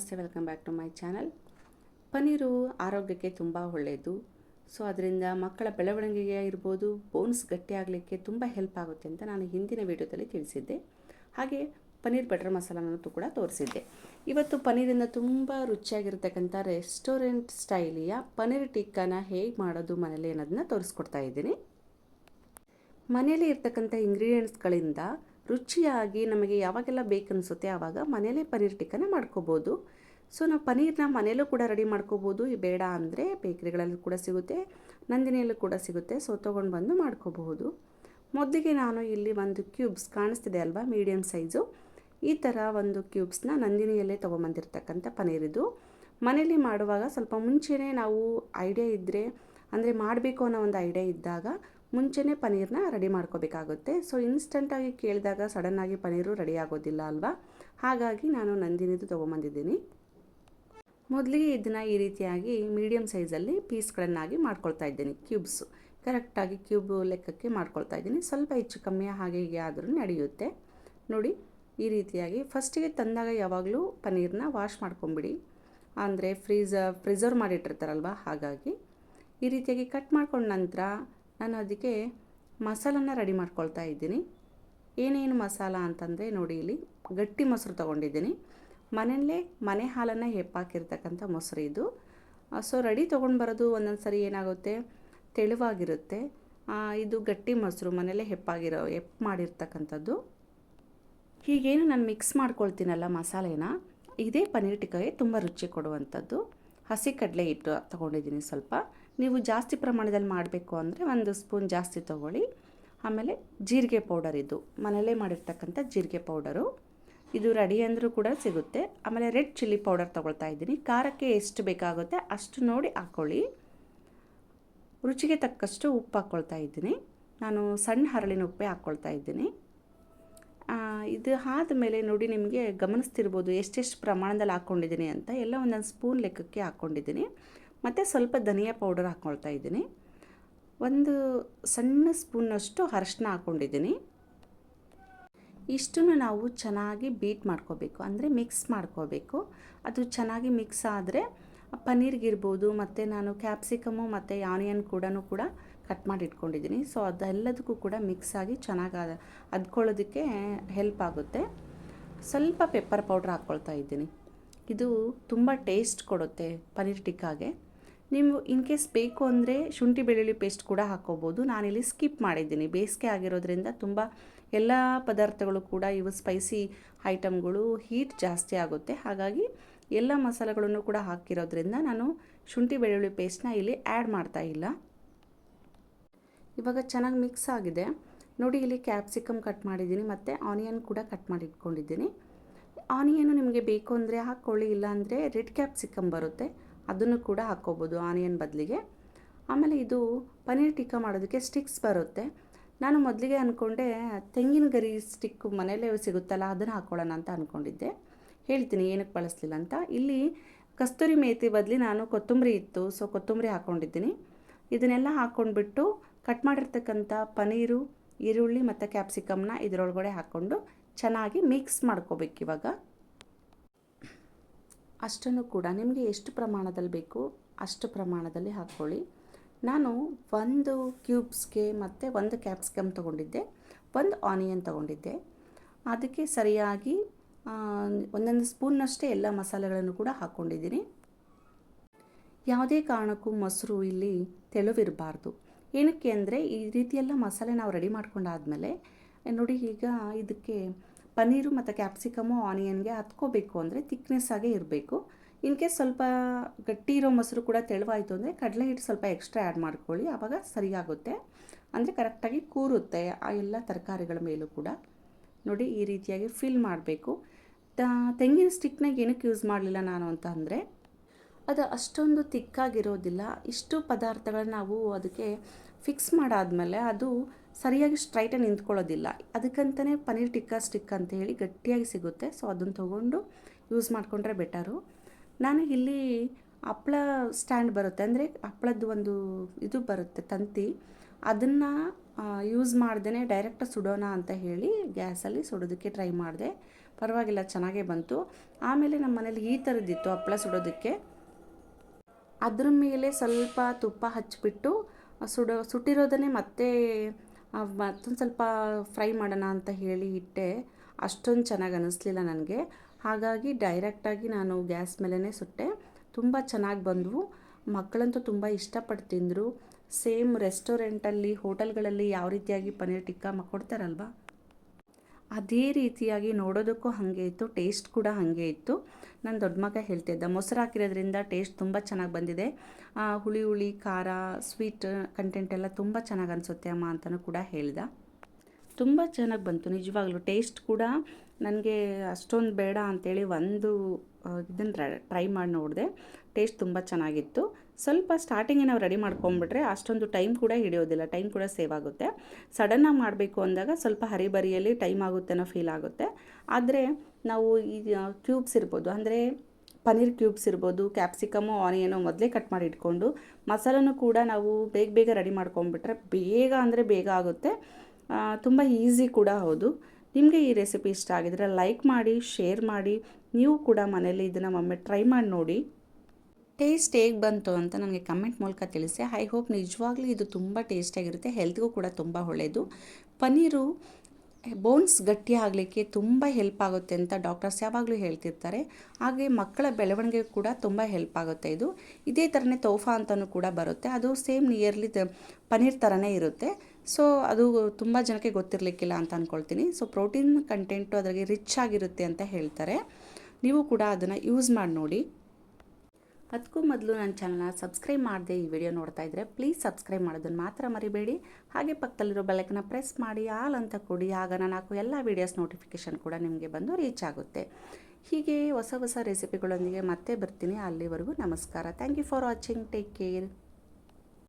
ನಮಸ್ತೆ welcome back to my channel paneer ಆರೋಗ್ಯಕ್ಕೆ ತುಂಬ ಒಳ್ಳೆಯದು ಸೊ ಅದರಿಂದ ಮಕ್ಕಳ ಬೆಳವಣಿಗೆಗೆ ಇರ್ಬೋದು ಬೋನ್ಸ್ ಗಟ್ಟಿಯಾಗಲಿಕ್ಕೆ ತುಂಬ ಹೆಲ್ಪ್ ಆಗುತ್ತೆ ಅಂತ ನಾನು ಹಿಂದಿನ ವಿಡಿಯೋದಲ್ಲಿ ತಿಳಿಸಿದ್ದೆ. ಹಾಗೆ ಪನ್ನೀರ್ ಬಟರ್ ಮಸಾಲನೂ ಕೂಡ ತೋರಿಸಿದ್ದೆ. ಇವತ್ತು ಪನ್ನೀರಿಂದ ತುಂಬ ರುಚಿಯಾಗಿರ್ತಕ್ಕಂಥ ರೆಸ್ಟೋರೆಂಟ್ ಸ್ಟೈಲಿಯ ಪನ್ನೀರ್ ಟಿಕ್ಕಾನ ಹೇಗೆ ಮಾಡೋದು ಮನೇಲಿ ಅನ್ನೋದನ್ನ ತೋರಿಸ್ಕೊಡ್ತಾ ಇದ್ದೀನಿ. ಮನೆಯಲ್ಲಿ ಇರ್ತಕ್ಕಂಥ ಇಂಗ್ರೀಡಿಯೆಂಟ್ಸ್ಗಳಿಂದ ರುಚಿಯಾಗಿ ನಮಗೆ ಯಾವಾಗೆಲ್ಲ ಬೇಕನ್ನಿಸುತ್ತೆ ಆವಾಗ ಮನೇಲೇ ಪನ್ನೀರ್ ಟಿಕ್ಕನ ಮಾಡ್ಕೋಬೋದು. ಸೊ, ನಾವು ಪನ್ನೀರ್ನ ಮನೆಯಲ್ಲೂ ಕೂಡ ರೆಡಿ ಮಾಡ್ಕೋಬೋದು. ಬೇಡ ಅಂದರೆ ಬೇಕ್ರಿಗಳಲ್ಲಿ ಕೂಡ ಸಿಗುತ್ತೆ, ನಂದಿನಿಯಲ್ಲೂ ಕೂಡ ಸಿಗುತ್ತೆ. ಸೊ, ತೊಗೊಂಡು ಬಂದು ಮಾಡ್ಕೋಬಹುದು. ಮೊದಲಿಗೆ ನಾನು ಇಲ್ಲಿ ಒಂದು ಕ್ಯೂಬ್ಸ್ ಕಾಣಿಸ್ತಿದೆ ಅಲ್ವಾ ಮೀಡಿಯಮ್ ಸೈಜು. ಈ ಥರ ಒಂದು ಕ್ಯೂಬ್ಸ್ನ ನಂದಿನಿಯಲ್ಲೇ ತೊಗೊಂಬಂದಿರ್ತಕ್ಕಂಥ ಪನ್ನೀರ್ ಇದು. ಮನೇಲಿ ಮಾಡುವಾಗ ಸ್ವಲ್ಪ ಮುಂಚೆನೇ ನಾವು ಐಡಿಯಾ ಇದ್ದರೆ ಅಂದರೆ ಮಾಡಬೇಕು ಅನ್ನೋ ಒಂದು ಐಡಿಯಾ ಇದ್ದಾಗ ಮುಂಚೆನೇ ಪನ್ನೀರ್ನ ರೆಡಿ ಮಾಡ್ಕೋಬೇಕಾಗುತ್ತೆ. ಸೊ ಇನ್ಸ್ಟಂಟಾಗಿ ಕೇಳಿದಾಗ ಸಡನ್ನಾಗಿ ಪನ್ನೀರು ರೆಡಿ ಆಗೋದಿಲ್ಲ ಅಲ್ವಾ? ಹಾಗಾಗಿ ನಾನು ನಂದಿನಿದು ತೊಗೊಂಬಂದಿದ್ದೀನಿ. ಮೊದಲಿಗೆ ಇದನ್ನು ಈ ರೀತಿಯಾಗಿ ಮೀಡಿಯಮ್ ಸೈಜಲ್ಲಿ ಪೀಸ್ಗಳನ್ನಾಗಿ ಮಾಡ್ಕೊಳ್ತಾ ಇದ್ದೀನಿ ಕ್ಯೂಬ್ಸು ಕರೆಕ್ಟಾಗಿ ಕ್ಯೂಬ್ ಲೆಕ್ಕಕ್ಕೆ ಮಾಡ್ಕೊಳ್ತಾ ಇದ್ದೀನಿ. ಸ್ವಲ್ಪ ಹೆಚ್ಚು ಕಮ್ಮಿ ಹಾಗೆ ಹೀಗೆ ಆದರೂ ನಡೆಯುತ್ತೆ. ನೋಡಿ, ಈ ರೀತಿಯಾಗಿ ಫಸ್ಟಿಗೆ ತಂದಾಗ ಯಾವಾಗಲೂ ಪನ್ನೀರನ್ನ ವಾಶ್ ಮಾಡ್ಕೊಂಬಿಡಿ. ಅಂದರೆ ಫ್ರೀಝ ಪ್ರಿಸರ್ವ್ ಮಾಡಿಟ್ಟಿರ್ತಾರಲ್ವ? ಹಾಗಾಗಿ ಈ ರೀತಿಯಾಗಿ ಕಟ್ ಮಾಡ್ಕೊಂಡ ನಂತರ ನಾನು ಅದಕ್ಕೆ ಮಸಾಲನ ರೆಡಿ ಮಾಡ್ಕೊಳ್ತಾ ಇದ್ದೀನಿ. ಏನೇನು ಮಸಾಲ ಅಂತಂದರೆ ನೋಡಿ ಇಲ್ಲಿ ಗಟ್ಟಿ ಮೊಸರು ತೊಗೊಂಡಿದ್ದೀನಿ. ಮನೆಯಲ್ಲೇ ಮನೆ ಹಾಲನ್ನು ಹೆಪ್ಪಾಕಿರ್ತಕ್ಕಂಥ ಮೊಸರು ಇದು. ಸೊ ರೆಡಿ ತೊಗೊಂಡು ಬರೋದು ಒಂದೊಂದು ಸರಿ ಏನಾಗುತ್ತೆ? ತೆಳುವಾಗಿರುತ್ತೆ. ಇದು ಗಟ್ಟಿ ಮೊಸರು ಮನೆಯಲ್ಲೇ ಹೆಪ್ಪಾಗಿರೋ, ಹೆಪ್ ಮಾಡಿರ್ತಕ್ಕಂಥದ್ದು. ಹೀಗೇನು ನಾನು ಮಿಕ್ಸ್ ಮಾಡ್ಕೊಳ್ತೀನಲ್ಲ ಮಸಾಲೆನ, ಇದೇ ಪನ್ನೀರ್ ಟಿಕ್ಕಾಗೆ ತುಂಬ ರುಚಿ ಕೊಡುವಂಥದ್ದು. ಹಸಿ ಕಡಲೆ ಹಿಟ್ಟು ತೊಗೊಂಡಿದ್ದೀನಿ ಸ್ವಲ್ಪ. ನೀವು ಜಾಸ್ತಿ ಪ್ರಮಾಣದಲ್ಲಿ ಮಾಡಬೇಕು ಅಂದರೆ ಒಂದು ಸ್ಪೂನ್ ಜಾಸ್ತಿ ತೊಗೊಳ್ಳಿ. ಆಮೇಲೆ ಜೀರಿಗೆ ಪೌಡರ್ ಇದು. ಮನೆಯಲ್ಲೇ ಮಾಡಿರ್ತಕ್ಕಂಥ ಜೀರಿಗೆ ಪೌಡರು. ಇದು ರೆಡಿ ಅಂದರೂ ಕೂಡ ಸಿಗುತ್ತೆ. ಆಮೇಲೆ ರೆಡ್ ಚಿಲ್ಲಿ ಪೌಡರ್ ತೊಗೊಳ್ತಾ ಇದ್ದೀನಿ. ಖಾರಕ್ಕೆ ಎಷ್ಟು ಬೇಕಾಗುತ್ತೆ ಅಷ್ಟು ನೋಡಿ ಹಾಕ್ಕೊಳ್ಳಿ ರುಚಿಗೆ ತಕ್ಕಷ್ಟು ಉಪ್ಪು ಹಾಕ್ಕೊಳ್ತಾ ಇದ್ದೀನಿ. ನಾನು ಸಣ್ಣ ಹರಳಿನ ಉಪ್ಪೇ ಹಾಕ್ಕೊಳ್ತಾ ಇದ್ದೀನಿ. ಇದು ಆದಮೇಲೆ ನೋಡಿ ನಿಮಗೆ ಗಮನಿಸ್ತಿರ್ಬೋದು ಎಷ್ಟೆಷ್ಟು ಪ್ರಮಾಣದಲ್ಲಿ ಹಾಕ್ಕೊಂಡಿದ್ದೀನಿ ಅಂತ. ಎಲ್ಲ ಒಂದೊಂದು ಸ್ಪೂನ್ ಲೆಕ್ಕಕ್ಕೆ ಹಾಕ್ಕೊಂಡಿದ್ದೀನಿ ಮತ್ತು ಸ್ವಲ್ಪ ಧನಿಯಾ ಪೌಡರ್ ಹಾಕ್ಕೊಳ್ತಾ ಇದ್ದೀನಿ. ಒಂದು ಸಣ್ಣ ಸ್ಪೂನಷ್ಟು ಅರಶಿನ ಹಾಕ್ಕೊಂಡಿದ್ದೀನಿ ಇಷ್ಟನ್ನು ನಾವು ಚೆನ್ನಾಗಿ ಬೀಟ್ ಮಾಡ್ಕೋಬೇಕು. ಅಂದರೆ ಮಿಕ್ಸ್ ಮಾಡ್ಕೋಬೇಕು. ಅದು ಚೆನ್ನಾಗಿ ಮಿಕ್ಸ್ ಆದರೆ ಪನ್ನೀರ್ಗಿರ್ಬೋದು ಮತ್ತು ನಾನು ಕ್ಯಾಪ್ಸಿಕಮು ಮತ್ತು ಆನಿಯನ್ ಕೂಡ ಕೂಡ ಕಟ್ ಮಾಡಿ ಇಟ್ಕೊಂಡಿದ್ದೀನಿ. ಸೊ ಅದೆಲ್ಲದಕ್ಕೂ ಕೂಡ ಮಿಕ್ಸ್ ಆಗಿ ಚೆನ್ನಾಗಿ ಅದ್ಕೊಳ್ಳೋದಕ್ಕೆ ಹೆಲ್ಪ್ ಆಗುತ್ತೆ. ಸ್ವಲ್ಪ ಪೆಪ್ಪರ್ ಪೌಡ್ರ್ ಹಾಕ್ಕೊಳ್ತಾ ಇದ್ದೀನಿ. ಇದು ತುಂಬ ಟೇಸ್ಟ್ ಕೊಡುತ್ತೆ ಪನ್ನೀರ್ ಟಿಕ್ಕಾಗೆ. ನೀವು ಇನ್ ಕೇಸ್ ಬೇಕು ಅಂದರೆ ಶುಂಠಿ ಬೆಳ್ಳುಳ್ಳಿ ಪೇಸ್ಟ್ ಕೂಡ ಹಾಕೋಬೋದು. ನಾನಿಲ್ಲಿ ಸ್ಕಿಪ್ ಮಾಡಿದ್ದೀನಿ. ಬೇಸಿಗೆ ಆಗಿರೋದ್ರಿಂದ ತುಂಬ ಎಲ್ಲ ಪದಾರ್ಥಗಳು ಕೂಡ ಇವು ಸ್ಪೈಸಿ ಐಟಮ್ಗಳು ಹೀಟ್ ಜಾಸ್ತಿ ಆಗುತ್ತೆ. ಹಾಗಾಗಿ ಎಲ್ಲ ಮಸಾಲೆಗಳನ್ನು ಕೂಡ ಹಾಕಿರೋದ್ರಿಂದ ನಾನು ಶುಂಠಿ ಬೆಳ್ಳುಳ್ಳಿ ಪೇಸ್ಟ್ನ ಇಲ್ಲಿ ಆ್ಯಡ್ ಮಾಡ್ತಾ ಇಲ್ಲ. ಇವಾಗ ಚೆನ್ನಾಗಿ ಮಿಕ್ಸ್ ಆಗಿದೆ. ನೋಡಿ ಇಲ್ಲಿ ಕ್ಯಾಪ್ಸಿಕಮ್ ಕಟ್ ಮಾಡಿದ್ದೀನಿ ಮತ್ತು ಆನಿಯನ್ ಕೂಡ ಕಟ್ ಮಾಡಿ ಇಟ್ಕೊಂಡಿದ್ದೀನಿ. ಆನಿಯನ್ನು ನಿಮಗೆ ಬೇಕು ಅಂದರೆ ಹಾಕ್ಕೊಳ್ಳಿ ಇಲ್ಲ ಅಂದರೆ ರೆಡ್ ಕ್ಯಾಪ್ಸಿಕಮ್ ಬರುತ್ತೆ. ಅದನ್ನು ಕೂಡ ಹಾಕ್ಕೋಬೋದು ಆನಿಯನ್ ಬದಲಿಗೆ. ಆಮೇಲೆ ಇದು ಪನ್ನೀರ್ ಟಿಕ್ಕ ಮಾಡೋದಕ್ಕೆ ಸ್ಟಿಕ್ಸ್ ಬರುತ್ತೆ. ನಾನು ಮೊದಲಿಗೆ ಅಂದ್ಕೊಂಡೆ ತೆಂಗಿನ ಗರಿ ಸ್ಟಿಕ್ ಮನೆಯಲ್ಲೇ ಸಿಗುತ್ತಲ್ಲ, ಅದನ್ನು ಹಾಕ್ಕೊಳ್ಳೋಣ ಅಂತ ಅಂದ್ಕೊಂಡಿದ್ದೆ ಹೇಳ್ತೀನಿ, ಏನಕ್ಕೆ ಬಳಸಲಿಲ್ಲ ಅಂತ. ಇಲ್ಲಿ ಕಸ್ತೂರಿ ಮೇತಿ ಬದಲಿ ನಾನು ಕೊತ್ತಂಬರಿ ಇತ್ತು ಸೊ ಕೊತ್ತಂಬರಿ ಹಾಕ್ಕೊಂಡಿದ್ದೀನಿ. ಇದನ್ನೆಲ್ಲ ಹಾಕ್ಕೊಂಡ್ಬಿಟ್ಟು ಕಟ್ ಮಾಡಿರ್ತಕ್ಕಂಥ ಪನ್ನೀರು, ಈರುಳ್ಳಿ ಮತ್ತು ಕ್ಯಾಪ್ಸಿಕಮ್ನ ಇದರೊಳಗಡೆ ಹಾಕ್ಕೊಂಡು ಚೆನ್ನಾಗಿ ಮಿಕ್ಸ್ ಮಾಡ್ಕೋಬೇಕು ಇವಾಗ. ಅಷ್ಟನ್ನು ಕೂಡ ನಿಮಗೆ ಎಷ್ಟು ಪ್ರಮಾಣದಲ್ಲಿ ಬೇಕು ಅಷ್ಟು ಪ್ರಮಾಣದಲ್ಲಿ ಹಾಕ್ಕೊಳ್ಳಿ. ನಾನು ಒಂದು ಕ್ಯೂಬ್ಸ್ಗೆ ಮತ್ತು ಒಂದು ಕ್ಯಾಪ್ಸಿಕಮ್ ತೊಗೊಂಡಿದ್ದೆ, ಒಂದು ಆನಿಯನ್ ತೊಗೊಂಡಿದ್ದೆ. ಅದಕ್ಕೆ ಸರಿಯಾಗಿ ಒಂದೊಂದು ಸ್ಪೂನ್ನಷ್ಟೇ ಎಲ್ಲ ಮಸಾಲೆಗಳನ್ನು ಕೂಡ ಹಾಕ್ಕೊಂಡಿದ್ದೀನಿ. ಯಾವುದೇ ಕಾರಣಕ್ಕೂ ಮೊಸರು ಇಲ್ಲಿ ತೆಳುವಿರಬಾರ್ದು. ಏನಕ್ಕೆ ಅಂದರೆ ಈ ರೀತಿಯೆಲ್ಲ ಮಸಾಲೆ ನಾವು ರೆಡಿ ಮಾಡ್ಕೊಂಡಾದಮೇಲೆ, ನೋಡಿ ಈಗ ಇದಕ್ಕೆ ಪನ್ನೀರು ಮತ್ತು ಕ್ಯಾಪ್ಸಿಕಮು, ಆನಿಯನ್ಗೆ ಹತ್ಕೋಬೇಕು ಅಂದರೆ ತಿಕ್ನೆಸ್ ಆಗೇ ಇರಬೇಕು. ಇನ್ ಕೇಸ್ ಸ್ವಲ್ಪ ಗಟ್ಟಿ ಇರೋ ಮೊಸರು ಕೂಡ ತೆಳುವಾಯಿತು ಅಂದರೆ ಕಡಲೆ ಹಿಟ್ಟು ಸ್ವಲ್ಪ ಎಕ್ಸ್ಟ್ರಾ ಆ್ಯಡ್ ಮಾಡ್ಕೊಳ್ಳಿ ಆವಾಗ ಸರಿಯಾಗುತ್ತೆ. ಅಂದರೆ ಕರೆಕ್ಟಾಗಿ ಕೂರುತ್ತೆ ಆ ಎಲ್ಲ ತರಕಾರಿಗಳ ಮೇಲೂ ಕೂಡ. ನೋಡಿ ಈ ರೀತಿಯಾಗಿ ಫಿಲ್ ಮಾಡಬೇಕು. ತೆಂಗಿನ ಸ್ಟಿಕ್ನ ಏನಕ್ಕೆ ಯೂಸ್ ಮಾಡಲಿಲ್ಲ ನಾನು ಅಂತ ಅಂದರೆ, ಅದು ಅಷ್ಟೊಂದು ತಿಕ್ಕಾಗಿರೋದಿಲ್ಲ ಇಷ್ಟು ಪದಾರ್ಥಗಳನ್ನ ನಾವು ಅದಕ್ಕೆ ಫಿಕ್ಸ್ ಮಾಡಾದಮೇಲೆ ಅದು ಸರಿಯಾಗಿ ಸ್ಟ್ರೈಟಾಗಿ ನಿಂತ್ಕೊಳ್ಳೋದಿಲ್ಲ. ಅದಕ್ಕಂತಲೇ ಪನ್ನೀರ್ ಟಿಕ್ಕಾ ಸ್ಟಿಕ್ ಅಂತ ಹೇಳಿ ಗಟ್ಟಿಯಾಗಿ ಸಿಗುತ್ತೆ. ಸೊ ಅದನ್ನು ತೊಗೊಂಡು ಯೂಸ್ ಮಾಡಿಕೊಂಡ್ರೆ ಬೆಟರು ನಾನು ಇಲ್ಲಿ ಹಪ್ಳ ಸ್ಟ್ಯಾಂಡ್ ಬರುತ್ತೆ. ಅಂದರೆ ಹಪ್ಳದ್ದು ಒಂದು ಇದು ಬರುತ್ತೆ, ತಂತಿ. ಅದನ್ನು ಯೂಸ್ ಮಾಡ್ದೇ ಡೈರೆಕ್ಟ್ ಸುಡೋಣ ಅಂತ ಹೇಳಿ ಗ್ಯಾಸಲ್ಲಿ ಸುಡೋದಕ್ಕೆ ಟ್ರೈ ಮಾಡಿದೆ. ಪರವಾಗಿಲ್ಲ, ಚೆನ್ನಾಗೇ ಬಂತು. ಆಮೇಲೆ ನಮ್ಮ ಮನೇಲಿ ಈ ಥರದ್ದಿತ್ತು ಹಪ್ಪಳ ಸುಡೋದಕ್ಕೆ. ಅದ್ರ ಮೇಲೆ ಸ್ವಲ್ಪ ತುಪ್ಪ ಹಚ್ಚಿಬಿಟ್ಟು ಸುಡೋ, ಸುಟ್ಟಿರೋದನ್ನೇ ಮತ್ತೆ ಮತ್ತೊಂದು ಸ್ವಲ್ಪ ಫ್ರೈ ಮಾಡೋಣ ಅಂತ ಹೇಳಿ ಇಟ್ಟೆ. ಅಷ್ಟೊಂದು ಚೆನ್ನಾಗಿ ಅನ್ನಿಸ್ಲಿಲ್ಲ ನನಗೆ. ಹಾಗಾಗಿ ಡೈರೆಕ್ಟಾಗಿ ನಾನು ಗ್ಯಾಸ್ ಮೇಲೇ ಸುಟ್ಟೆ. ತುಂಬ ಚೆನ್ನಾಗಿ ಬಂದವು. ಮಕ್ಕಳಂತೂ ತುಂಬ ಇಷ್ಟಪಟ್ಟು ತಿಂದರು. ಸೇಮ್ ರೆಸ್ಟೋರೆಂಟಲ್ಲಿ ಹೋಟೆಲ್ಗಳಲ್ಲಿ ಯಾವ ರೀತಿಯಾಗಿ ಪನ್ನೀರ್ ಟಿಕ್ಕಾ ಮಾಡ್ಕೊಡ್ತಾರಲ್ವಾ ಕೊಡ್ತಾರಲ್ವ ಅದೇ ರೀತಿಯಾಗಿ ನೋಡೋದಕ್ಕೂ ಹಾಗೆ ಇತ್ತು, ಟೇಸ್ಟ್ ಕೂಡ ಹಾಗೆ ಇತ್ತು. ನನ್ನ ದೊಡ್ಡ ಮಗ ಹೇಳ್ತಿದ್ದ, ಮೊಸರು ಹಾಕಿರೋದ್ರಿಂದ ಟೇಸ್ಟ್ ತುಂಬ ಚೆನ್ನಾಗಿ ಬಂದಿದೆ. ಹುಳಿ ಹುಳಿ, ಖಾರ, ಸ್ವೀಟ್ ಕಂಟೆಂಟ್ ಎಲ್ಲ ತುಂಬ ಚೆನ್ನಾಗಿ ಅನಿಸುತ್ತೆ ಅಮ್ಮ ಅಂತಲೂ ಕೂಡ ಹೇಳ್ದ. ತುಂಬ ಚೆನ್ನಾಗಿ ಬಂತು, ನಿಜವಾಗ್ಲೂ ಟೇಸ್ಟ್ ಕೂಡ ನನಗೆ ಅಷ್ಟೊಂದು ಬೇಡ ಅಂಥೇಳಿ ಒಂದು ಇದನ್ನು ಟ್ರೈ ಮಾಡಿ ನೋಡಿದೆ. ಟೇಸ್ಟ್ ತುಂಬ ಚೆನ್ನಾಗಿತ್ತು. ಸ್ವಲ್ಪ ಸ್ಟಾರ್ಟಿಂಗೇ ನಾವು ರೆಡಿ ಮಾಡ್ಕೊಂಬಿಟ್ರೆ ಅಷ್ಟೊಂದು ಟೈಮ್ ಕೂಡ ಹಿಡಿಯೋದಿಲ್ಲ. ಟೈಮ್ ಕೂಡ ಸೇವ್ ಆಗುತ್ತೆ. ಸಡನ್ನಾಗಿ ಮಾಡಬೇಕು ಅಂದಾಗ ಸ್ವಲ್ಪ ಹರಿಬರಿಯಲ್ಲಿ ಟೈಮ್ ಆಗುತ್ತೆ ಅನ್ನೋ ಫೀಲ್ ಆಗುತ್ತೆ. ಆದರೆ ನಾವು ಈ ಕ್ಯೂಬ್ಸ್ ಇರ್ಬೋದು, ಅಂದರೆ ಪನ್ನೀರ್ ಕ್ಯೂಬ್ಸ್ ಇರ್ಬೋದು ಕ್ಯಾಪ್ಸಿಕಮು ಆನಿಯನು ಮೊದಲೇ ಕಟ್ ಮಾಡಿ ಇಟ್ಕೊಂಡು ಮಸಾಲನೂ ಕೂಡ ನಾವು ಬೇಗ ಬೇಗ ರೆಡಿ ಮಾಡ್ಕೊಂಬಿಟ್ರೆ ಬೇಗ ಅಂದರೆ ಬೇಗ ಆಗುತ್ತೆ. ತುಂಬ ಈಸಿ ಕೂಡ ಹೌದು. ನಿಮಗೆ ಈ ರೆಸಿಪಿ ಇಷ್ಟ ಆಗಿದ್ರೆ ಲೈಕ್ ಮಾಡಿ, ಶೇರ್ ಮಾಡಿ. ನೀವು ಕೂಡ ಮನೇಲಿ ಇದನ್ನು ಒಮ್ಮೆ ಟ್ರೈ ಮಾಡಿ ನೋಡಿ. ಟೇಸ್ಟ್ ಹೇಗೆ ಬಂತು ಅಂತ ನನಗೆ ಕಮೆಂಟ್ ಮೂಲಕ ತಿಳಿಸಿ. ಐ ಹೋಪ್ ನಿಜವಾಗ್ಲೂ ಇದು ತುಂಬ ಟೇಸ್ಟಿಯಾಗಿರುತ್ತೆ ಹೆಲ್ತ್ಗೂ ಕೂಡ ತುಂಬ ಒಳ್ಳೆಯದು ಪನ್ನೀರು ಬೋನ್ಸ್ ಗಟ್ಟಿ ಆಗಲಿಕ್ಕೆ ತುಂಬ ಹೆಲ್ಪ್ ಆಗುತ್ತೆ ಅಂತ ಡಾಕ್ಟರ್ಸ್ ಯಾವಾಗಲೂ ಹೇಳ್ತಿರ್ತಾರೆ. ಹಾಗೆ ಮಕ್ಕಳ ಬೆಳವಣಿಗೆ ಕೂಡ ತುಂಬ ಹೆಲ್ಪ್ ಆಗುತ್ತೆ ಇದು. ಇದೇ ಥರನೇ ತೋಫಾ ಅಂತಲೂ ಕೂಡ ಬರುತ್ತೆ. ಅದು ಸೇಮ್ ನಿಯರ್ಲಿ ಪನ್ನೀರ್ ಥರನೇ ಇರುತ್ತೆ. ಸೊ ಅದು ತುಂಬ ಜನಕ್ಕೆ ಗೊತ್ತಿರಲಿಕ್ಕಿಲ್ಲ ಅಂತ ಅಂದ್ಕೊಳ್ತೀನಿ ಸೊ ಪ್ರೋಟೀನ್ ಕಂಟೆಂಟು ಅದರಲ್ಲಿ ರಿಚ್ ಆಗಿರುತ್ತೆ ಅಂತ ಹೇಳ್ತಾರೆ. ನೀವು ಕೂಡ ಅದನ್ನು ಯೂಸ್ ಮಾಡಿ ನೋಡಿ. ಅದಕ್ಕೂ ಮೊದಲು ನನ್ನ ಚಾನಲ್ನ ಸಬ್ಸ್ಕ್ರೈಬ್ ಮಾಡದೆ ಈ ವಿಡಿಯೋ ನೋಡ್ತಾ ಇದ್ದರೆ ಪ್ಲೀಸ್ ಸಬ್ಸ್ಕ್ರೈಬ್ ಮಾಡೋದನ್ನು ಮಾತ್ರ ಮರಿಬೇಡಿ. ಹಾಗೆ ಪಕ್ಕದಲ್ಲಿರೋ ಬೆಲ್ಲಕ್ಕನ್ನ ಪ್ರೆಸ್ ಮಾಡಿ ಆಲ್ ಅಂತ ಕೊಡಿ, ಆಗ ನಾನು ಹಾಕೋ ಎಲ್ಲ ವೀಡಿಯೋಸ್ ನೋಟಿಫಿಕೇಷನ್ ಕೂಡ ನಿಮಗೆ ಬಂದು ರೀಚ್ ಆಗುತ್ತೆ. ಹೀಗೆ ಹೊಸ ಹೊಸ ರೆಸಿಪಿಗಳೊಂದಿಗೆ ಮತ್ತೆ ಬರ್ತೀನಿ. ಅಲ್ಲಿವರೆಗೂ ನಮಸ್ಕಾರ. Thank you for watching take care